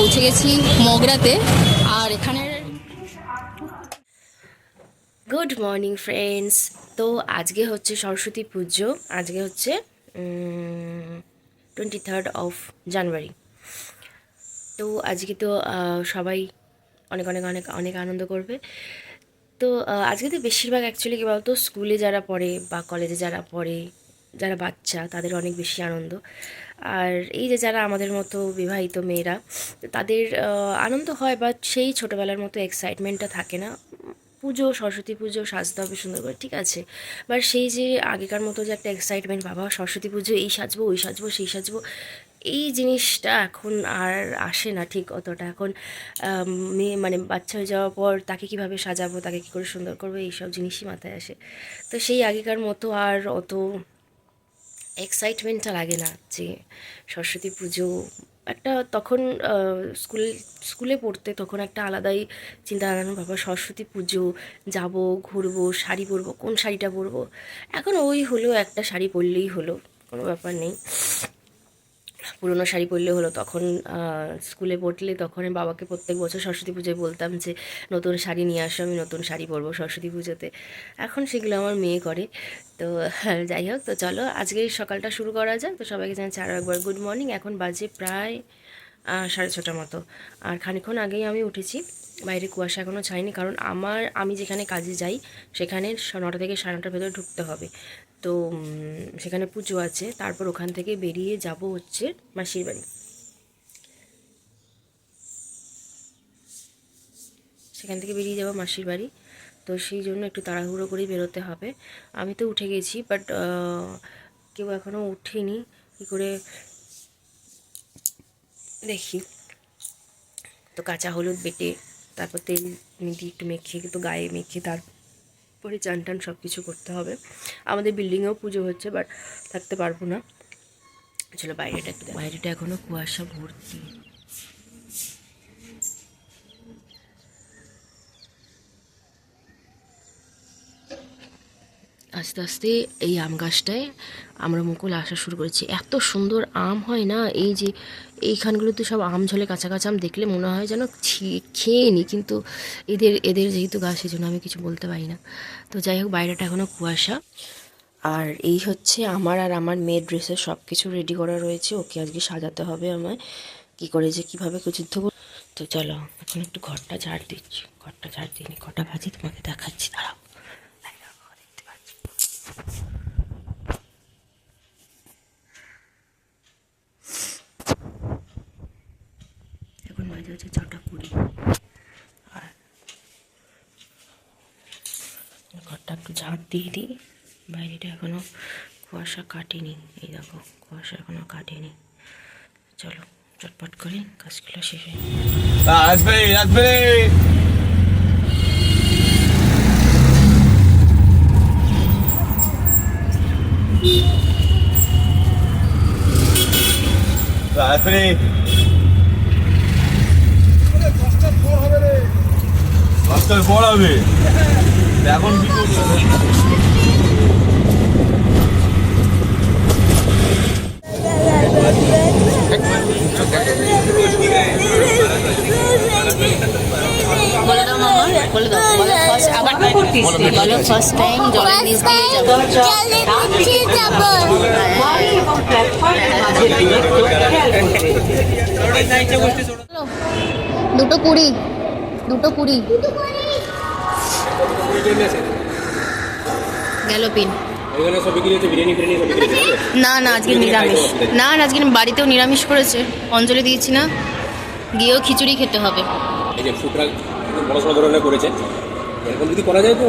পৌঁছে গেছি মগরাতে, আর এখানের গুড মর্নিং ফ্রেন্ডস তো আজকে হচ্ছে সরস্বতী পুজো, আজকে হচ্ছে টোয়েন্টি থার্ড অফ জানুয়ারি তো আজকে তো সবাই অনেক অনেক অনেক অনেক আনন্দ করবে। তো আজকে তো বেশিরভাগ অ্যাকচুয়ালি কী বলতো স্কুলে যারা পড়ে বা কলেজে যারা পড়ে যারা বাচ্চা, তাদের অনেক বেশি আনন্দ। আর এই যে যারা আমাদের মতো বিবাহিত মেয়েরা, তাদের আনন্দ হয় বা সেই ছোটোবেলার মতো এক্সাইটমেন্টটা থাকে না। পুজো, সরস্বতী পুজো, সাজতে হবে সুন্দর করে, ঠিক আছে। বাট সেই যে আগেকার মতো যে একটা এক্সাইটমেন্ট বাবা, সরস্বতী পুজো, এই সাজবো, ওই সাজবো, সেই সাজবো, এই জিনিসটা এখন আর আসে না ঠিক অতটা। এখন মেয়ে মানে বাচ্চা হয়ে যাওয়ার পর তাকে কীভাবে সাজাবো, তাকে কী করে সুন্দর করব, এইসব জিনিসই মাথায় আসে। তো সেই আগেকার মতো আর অত এক্সাইটমেন্টটা লাগে না যে সরস্বতী পুজো একটা তখন স্কুল স্কুলে পড়তে তখন একটা আলাদাই চিন্তা ভাবনা বাবা সরস্বতী পুজো, যাব, ঘুরবো, শাড়ি পরবো, কোন শাড়িটা পরবো? এখন ওই হলো একটা শাড়ি পরলেই হলো, কোনো ব্যাপার নেই। পুরনো শাড়ি পরলে হলো তখন স্কুলে পড়লে তখন আমি বাবাকে প্রত্যেক বছর সরস্বতী পুজোয় বলতাম যে, নতুন শাড়ি নিয়ে আসো, আমি নতুন শাড়ি পরবো সরস্বতী পুজোতে। এখন সেগুলো আমার মেয়ে করে। তো যাই হোক, তো চলো আজকে সকালটা শুরু করা যাক। তো সবাইকে জানাচ্ছি আরও একবার গুড মর্নিং এখন বাজে প্রায় সাড়ে ছটার মতো। আর খানিক্ষণ আগেই আমি উঠেছি। বাইরে কুয়াশা এখনও ছাইনি, কারণ আমার, আমি যেখানে কাজে যাই, সেখানে নটা থেকে সাড়ে নটার ভেতরে ঢুকতে হবে। তো সেখানে পুজো আছে। তারপর ওখান থেকে বেরিয়ে যাব হচ্ছে মাসির বাড়ি। সেখান থেকে বেরিয়ে যাব মাসির বাড়ি। তো সেই জন্য একটু তাড়াহুড়ো করেই বেরোতে হবে। আমি তো উঠে গেছি বাট কেউ এখনও উঠেনি। কী করে দেখি। তো কাঁচা হলুদ বেটে, তারপর তেল দিয়ে একটু মেখে তো গায়ে মেখে তারপরে চান টান সব কিছু করতে হবে। আমাদের বিল্ডিংয়েও পুজো হচ্ছে বাট থাকতে পারব না। চলো বাইরেটা একটু বাইরেটা এখনও কুয়াশা ভর্তি। আস্তে আস্তে এই আম গাছটায় আমরা মুকুল আসা শুরু করেছি। এত সুন্দর আম হয় না? এই যে এইখানগুলোতে সব আম ঝোলে কাঁচা কাঁচা আম দেখলে মনে হয় যেন খেয়ে নি, কিন্তু এদের এদের যেহেতু গাছ সেই জন্য আমি কিছু বলতে পারি না। তো যাই হোক, বাইরেটা এখনও কুয়াশা। আর এই হচ্ছে আমার আর আমার মেয়ের ড্রেসের সব কিছু রেডি করা রয়েছে। ওকে আজকে সাজাতে হবে আমায়। কী করে যে কীভাবে যুদ্ধ তো চলো, এখন একটু ঘরটা ঝাড় দিচ্ছি। ঘরটা ঝাড় দিইনি কটা বাজে তোমাকে দেখাচ্ছি, দাঁড়াও এই দেখো, দেখতে পাচ্ছি এখন বাজে হচ্ছে ছটা কুড়ি। আর ঘরটা একটু ঝাড় দিয়ে দিই। বাইরেটা এখনও কুয়াশা কাটেনি। এই দেখো, কুয়াশা এখনও কাটেনি। চলো, চটপট করে কাজগুলো শেষ হয়ে আসবে আসবে। আসবে দশটার পর হবে এখন কি করছ? বলে দাও মামা বলে দাও বলো ফার্স্ট আবার বলো ফার্স্ট টাইম জলের নিচ দিয়ে যাব দুটো কুড়ি দুটো কুড়ি। গেল পিন। না না আজকে নিরামিষ। না না আজকে বাড়িতেও নিরামিষ করেছে। অঞ্জলি দিয়েছি না। গিয়েও খিচুড়ি খেতে হবে। এই যে ফুটরা বড় সড়ো ধরনের করেছে। এরকম যদি করা যায় তো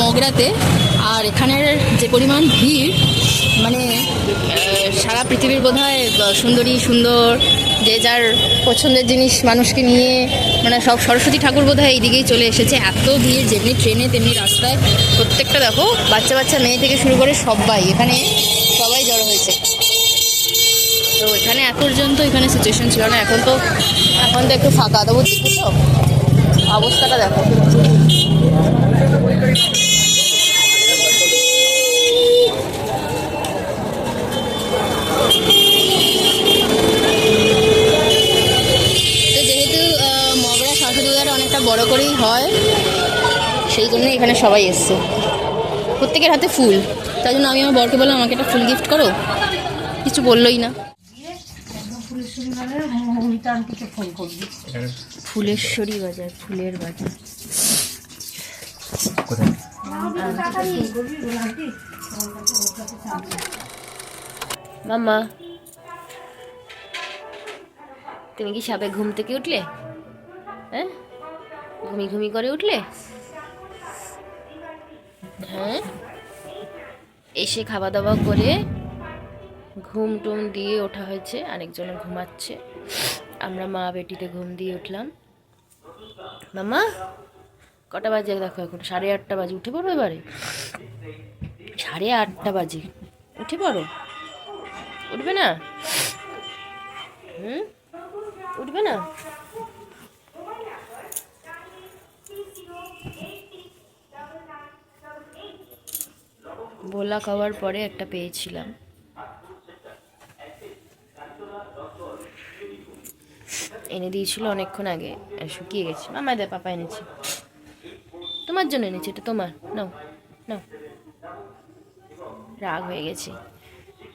মগরাতে। আর এখানের যে পরিমাণ ভিড় মানে সারা পৃথিবীর বোধহয় সুন্দরী, সুন্দর, যে যার পছন্দের জিনিস মানুষকে নিয়ে মানে সব সরস্বতী ঠাকুর বোধ হয় এইদিকেই চলে এসেছে। এত ভিড়, যেমনি ট্রেনে, তেমনি রাস্তায়, প্রত্যেকটা দেখো, বাচ্চা বাচ্চা, মেয়ে থেকে শুরু করে সবাই, এখানে সবাই জড়ো হয়েছে। তো এখানে এত পর্যন্ত এখানে সিচুয়েশন ছিল না, এখন তো এখন তো একটু ফাঁকা, তবু দেখেছ? অবস্থাটা দেখো। বড় করেই হয়, সেই জন্যই এখানে সবাই এসছে। প্রত্যেকের হাতে ফুল। তাই জন্য আমি আমার বরকে বললাম, আমাকে একটা ফুল গিফট করো। কিছু বললোই না। ফুলেশ্বরী বাজার, ফুলের বাজার। মাম্মা, তুমি কি সাপে ঘুম থেকে উঠলে? হ্যাঁ? ঘুমি ঘুমি করে উঠলে? হ্যাঁ? এসে খাওয়া দাওয়া করে ঘুম টুম দিয়ে ওঠা হয়েছে, আরেকজন ঘুমাচ্ছে। আমরা মা বেটিতে ঘুম দিয়ে উঠলাম। মামা কটা বাজে দেখো এখন? সাড়ে আটটা বাজে। উঠে পড়ো এবারে। সাড়ে আটটা বাজে। উঠে পড়ো। উঠবে না? হুম? উঠবে না? ভোলা খাওয়ার পরে একটা পেয়েছিলাম। এনে দিয়েছিল অনেকক্ষণ আগে। শুকিয়ে গেছে। মামা দে, পাপা এনেছে। তোমার জন্য এনেছে, এটা তোমার। নাও নাও। রাগ হয়ে গেছে।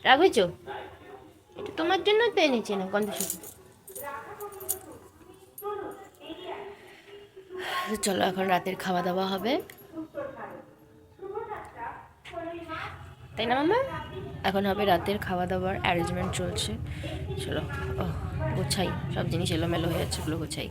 রাগ হয়েছ? এটা তোমার জন্য তো এনেছে না গন্ধ শুধু চলো, এখন রাতের খাওয়া দাওয়া হবে। তাই না মামা এখন হবে রাতের খাওয়া দাওয়ার অ্যারেঞ্জমেন্ট চলছে। চলো ও গোছাই। সব জিনিস এলোমেলো হয়ে যাচ্ছে, ওগুলো গোছাই।